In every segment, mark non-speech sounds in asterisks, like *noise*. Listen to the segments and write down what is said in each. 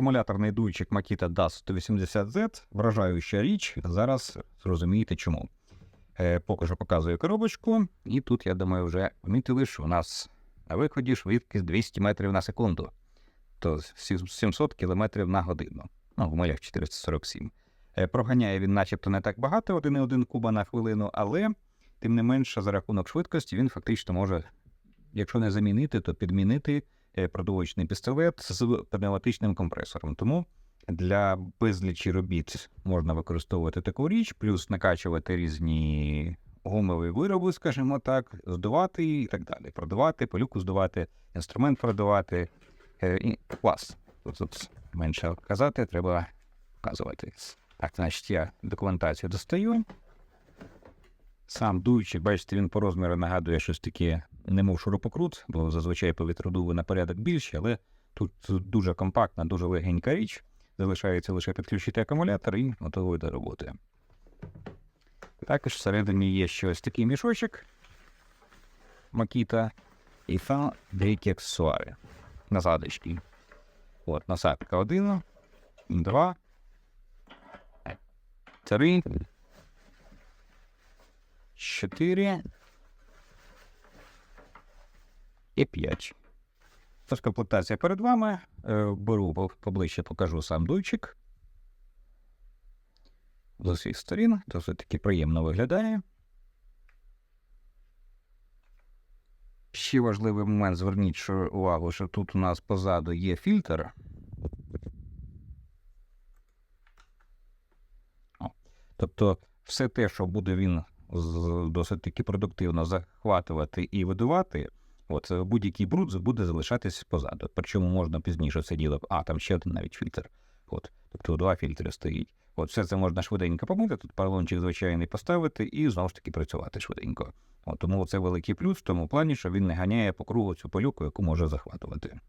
Акумуляторний дуйчик Makita DAS 180Z, вражаюча річ. Зараз зрозумієте чому. Е, поки що показую коробочку, і тут, я думаю, вже помітили, що у нас на виході швидкість 200 метрів на секунду, то 700 км на годину. Ну, в моях 447. Е, проганяє він, начебто, не так багато, 1,1 куба на хвилину, але тим не менше, за рахунок швидкості він фактично може, якщо не замінити, то підмінити продовольчний пістолет з пневматичним компресором. Тому для безлічі робіт можна використовувати таку річ, плюс накачувати різні гумові вироби, скажімо так, здувати і так далі. Продавати, полюку здувати, інструмент продавати. Е, і клас. Тут, тут менше казати, треба вказувати. Так, значить, я документацію достаю. Сам дуючий, бачите, він по розміру нагадує щось таке, немов шурупокрут, бо зазвичай повітродуви на порядок більші, але тут дуже компактна, дуже легенька річ. Залишається лише підключити акумулятор і готовий до роботи. Також всередині є ще ось такий мішочок Makita і там деякі аксесуари. Насадочки. От, насадка один, два, три, чотири і п'ять. Тож комплектація перед вами. Е, Беру поближче, покажу сам дуйчик. З усіх сторін, досить таки приємно виглядає. Ще важливий момент, зверніть увагу, що тут у нас позаду є фільтр. Тобто, все те, що буде він досить таки продуктивно захватувати і видувати, от е, будь-який бруд буде залишатись позаду. Причому можна пізніше це діло. А, там ще один навіть фільтр. От, тобто два фільтри стоїть. От все це можна швиденько помити, тут поролончик звичайний поставити і знову ж таки працювати швиденько. От, тому це великий плюс в тому плані, що він не ганяє по кругу цю пилюку, яку може захватувати.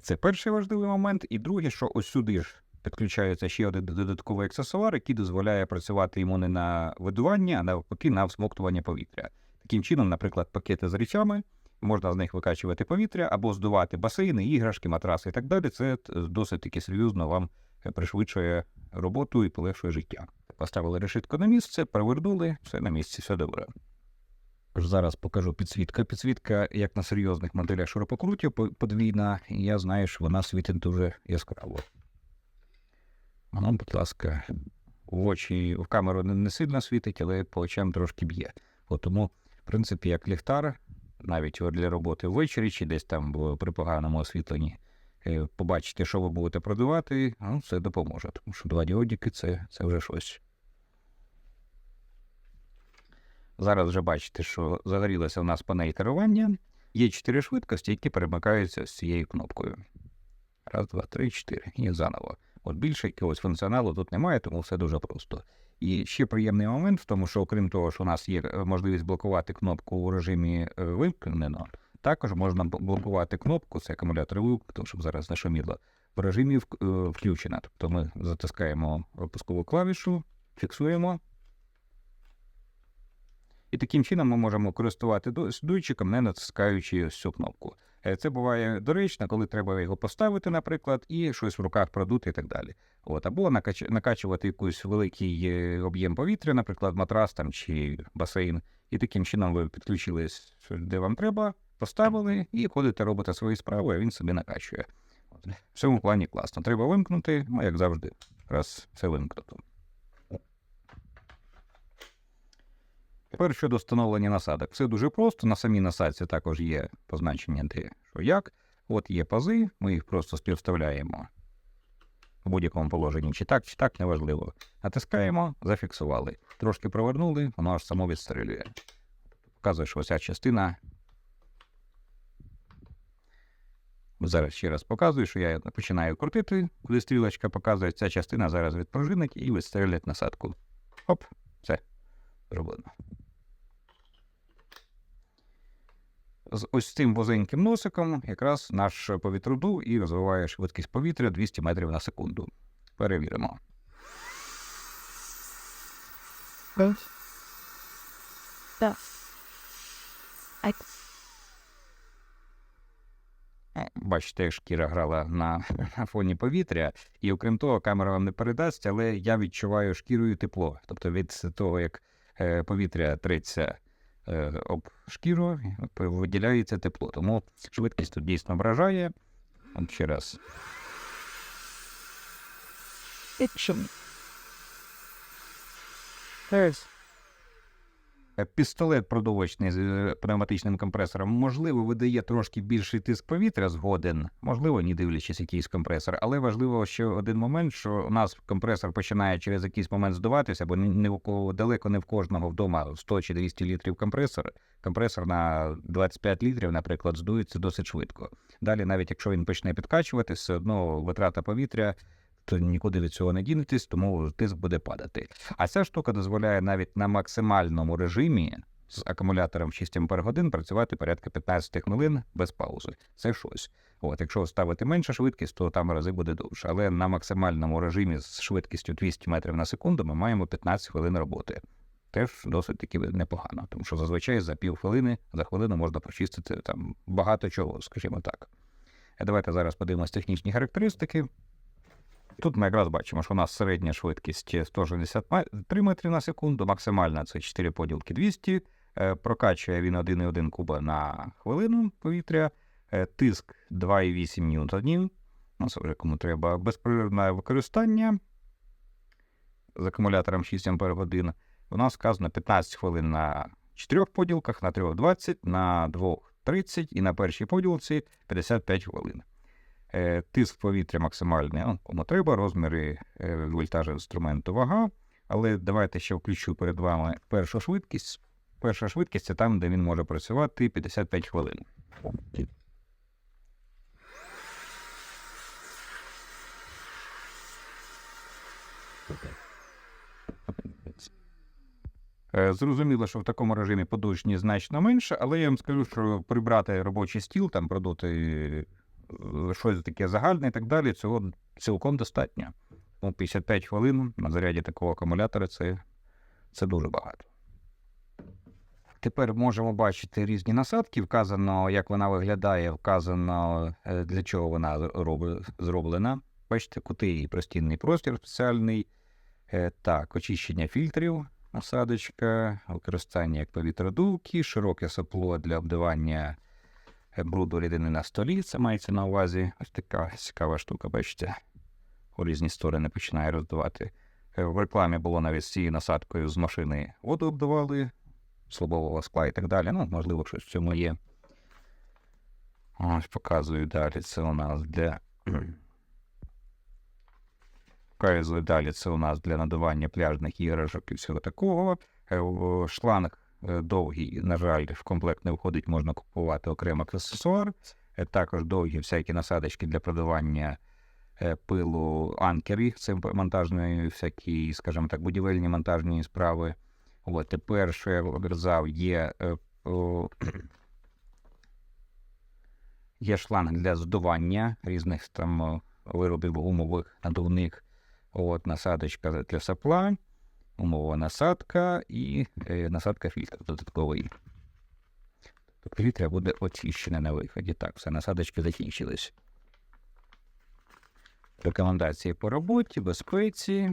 Це перший важливий момент. І друге, що ось сюди ж підключається ще один додатковий аксесуар, який дозволяє працювати йому не на видування, а навпаки на всмоктування повітря. Таким чином, наприклад, пакети з речами, можна з них викачувати повітря або здувати басейни, іграшки, матраси і так далі. Це досить таки серйозно вам е, пришвидшує роботу і полегшує життя. Поставили решітку на місце, перевернули, все на місці, все добре. Зараз покажу підсвітка. Підсвітка, як на серйозних моделях шуропокрутів, подвійна, і я знаю, що вона світить дуже яскраво. Ну, будь ласка, в очі в камеру не сильно світить, але по очам трошки б'є. Тому, в принципі, як ліхтар, навіть для роботи ввечері чи десь там при поганому освітленні, е, побачите, що ви будете продавати, ну, це допоможе. Тому що два діодики це, це вже щось. Зараз вже бачите, що загорілася у нас панель керування. Є чотири швидкості, які перемикаються з цією кнопкою. Раз, два, три, чотири. І заново. От більше якогось функціоналу тут немає, тому все дуже просто. І ще приємний момент в тому, що окрім того, що у нас є е, можливість блокувати кнопку у режимі е, вимкнено, також можна блокувати кнопку, це акумулятор вимкнуто, щоб зараз не шуміло, в режимі е, включена. Тобто ми затискаємо пропускову клавішу, фіксуємо. І таким чином ми можемо користувати ду- дуйчиком, не натискаючи ось цю кнопку. Е, Це буває доречно, коли треба його поставити, наприклад, і щось в руках продути і так далі. От, або накач... накачувати якийсь великий е, об'єм повітря, наприклад, матрас там чи басейн. І таким чином ви підключились, де вам треба, поставили і ходите, робите свої справи, а він собі накачує. В цьому плані класно. Треба вимкнути, ну як завжди, раз все вимкнуто. Тепер щодо встановлення насадок. Все дуже просто. На самій насадці також є позначення, де що як. От є пази, ми їх просто співставляємо в будь-якому положенні, чи так, чи так, неважливо. Натискаємо, зафіксували. Трошки провернули, воно аж само відстрілює. Показує, що ця частина. Зараз ще раз показую, що я починаю крутити, куди стрілочка показує, ця частина зараз відпружинить і відстрілять насадку. Оп, все, зроблено. З ось цим вузеньким носиком якраз наш повітродув і розвиває швидкість повітря 200 метрів на секунду. Перевіримо. Бачите, як шкіра грала на, *laughs* на фоні повітря, і окрім того, камера вам не передасть, але я відчуваю шкірою тепло. Тобто від того, як е, повітря треться об шкіру, виділяється тепло. Тому швидкість тут дійсно вражає. От ще раз. Е, Пістолет продовочний з е, пневматичним компресором, можливо, видає трошки більший тиск повітря згоден, можливо, не дивлячись якийсь компресор. Але важливо ще один момент, що у нас компресор починає через якийсь момент здуватися, бо не кого далеко не в кожного вдома 100 чи 200 літрів компресор. Компресор на 25 літрів, наприклад, здується досить швидко. Далі, навіть якщо він почне підкачувати, все одно витрата повітря. Нікуди від цього не дінетесь, тому тиск буде падати. А ця штука дозволяє навіть на максимальному режимі з акумулятором 6 Ах працювати порядка 15 хвилин без паузи. Це щось. От, якщо ставити меншу швидкість, то там рази буде довше. Але на максимальному режимі з швидкістю 200 метрів на секунду ми маємо 15 хвилин роботи. Теж досить таки непогано, тому що зазвичай за пів хвилини, за хвилину можна прочистити там багато чого, скажімо так. Е, Давайте зараз подивимось технічні характеристики. Тут ми якраз бачимо, що у нас середня швидкість 163 метри на секунду, максимальна це 4 поділки 200. Е, Прокачує він 1,1 куба на хвилину повітря, Е, тиск 2,8 ньютонів. Ну, це вже кому треба безперервне використання з акумулятором 6 Ампер годин. У нас вказано 15 хвилин на 4 поділках, на 3 20, на 2 30 і на першій поділці 55 хвилин. Е, Тиск повітря максимальний, ну, кому треба, розміри е, вольтажу інструменту, вага. Але давайте ще включу перед вами першу швидкість. Перша швидкість це там, де він може працювати 55 хвилин. Е, Зрозуміло, що в такому режимі подушні значно менше, але я вам скажу, що прибрати робочий стіл, там продути е, щось таке загальне і так далі, цього цілком достатньо. Ну, 55 хвилин на заряді такого акумулятора це, це дуже багато. Тепер можемо бачити різні насадки. Вказано, як вона виглядає, вказано, е, для чого вона зроблена. Бачите, кути і простінний простір спеціальний. Е, Так, очищення фільтрів, насадочка, використання як повітродувки, широке сопло для обдавання е, бруду рідини на столі. Це мається на увазі. Ось така цікава штука, бачите, у різні сторони починає роздавати. Е, В рекламі було навіть з цією насадкою з машини воду обдавали, слабового скла і так далі. Ну, можливо, щось в цьому є. Ось показую далі. Це у нас для. *clears throat* Показую далі. Це у нас для надавання пляжних іграшок і всього такого. Е, Шланг довгий, на жаль, в комплект не входить, можна купувати окремо аксесуар. Е, Також довгі всякі насадочки для продавання е, пилу анкері. Це монтажні всякі, скажімо так, будівельні монтажні справи. От тепер, що я обрізав, є, е, *clears throat* є шланг для здування різних там виробів гумових, надувних. От насадочка для сапла, умова насадка і е, насадка фільтра додатковий. Тобто повітря буде очищене на виході. Так, все, насадочки закінчились. Рекомендації по роботі, безпеці.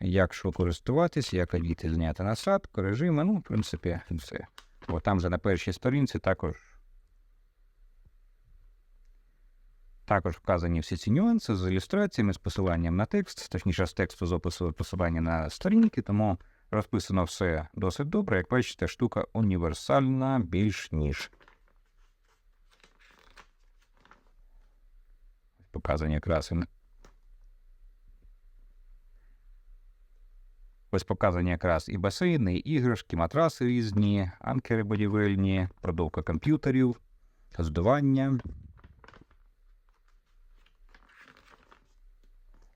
Як що користуватись, як одіти зняти насадку, режими, ну, в принципі, все. Бо там же на першій сторінці також. Також вказані всі ці нюанси з ілюстраціями, з посиланням на текст, точніше з тексту з опису посилання на сторінки, тому розписано все досить добре. Як бачите, штука універсальна більш ніж. Показані якраз Ось показані якраз і басейни, і іграшки, матраси різні, анкери будівельні, продовка комп'ютерів, здування,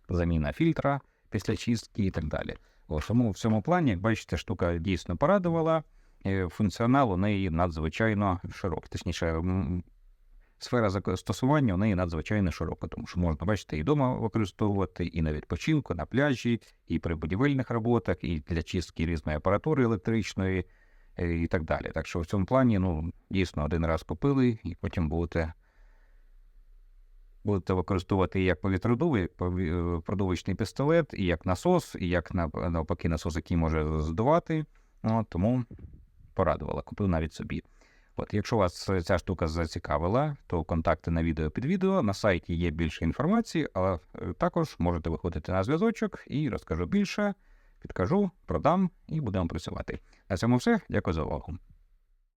заміна фільтра після чистки і так далі. Тому в цьому плані, як бачите, штука дійсно порадувала. Е, Функціонал у неї надзвичайно широкий. Точніше, сфера застосування у неї надзвичайно широка, тому що можна, бачите, і вдома використовувати, і на відпочинку, на пляжі, і при будівельних роботах, і для чистки різної апаратури електричної, і так далі. Так що в цьому плані, ну, дійсно, один раз купили, і потім будете, будете використовувати як повітродув, як е, продовичний пістолет, і як насос, і як нав- навпаки насос, який може здувати. От, тому порадувала, купив навіть собі. От, якщо вас ця штука зацікавила, то контакти на відео під відео. На сайті є більше інформації, але е, також можете виходити на зв'язочок і розкажу більше, підкажу, продам і будемо працювати. На цьому все. Дякую за увагу.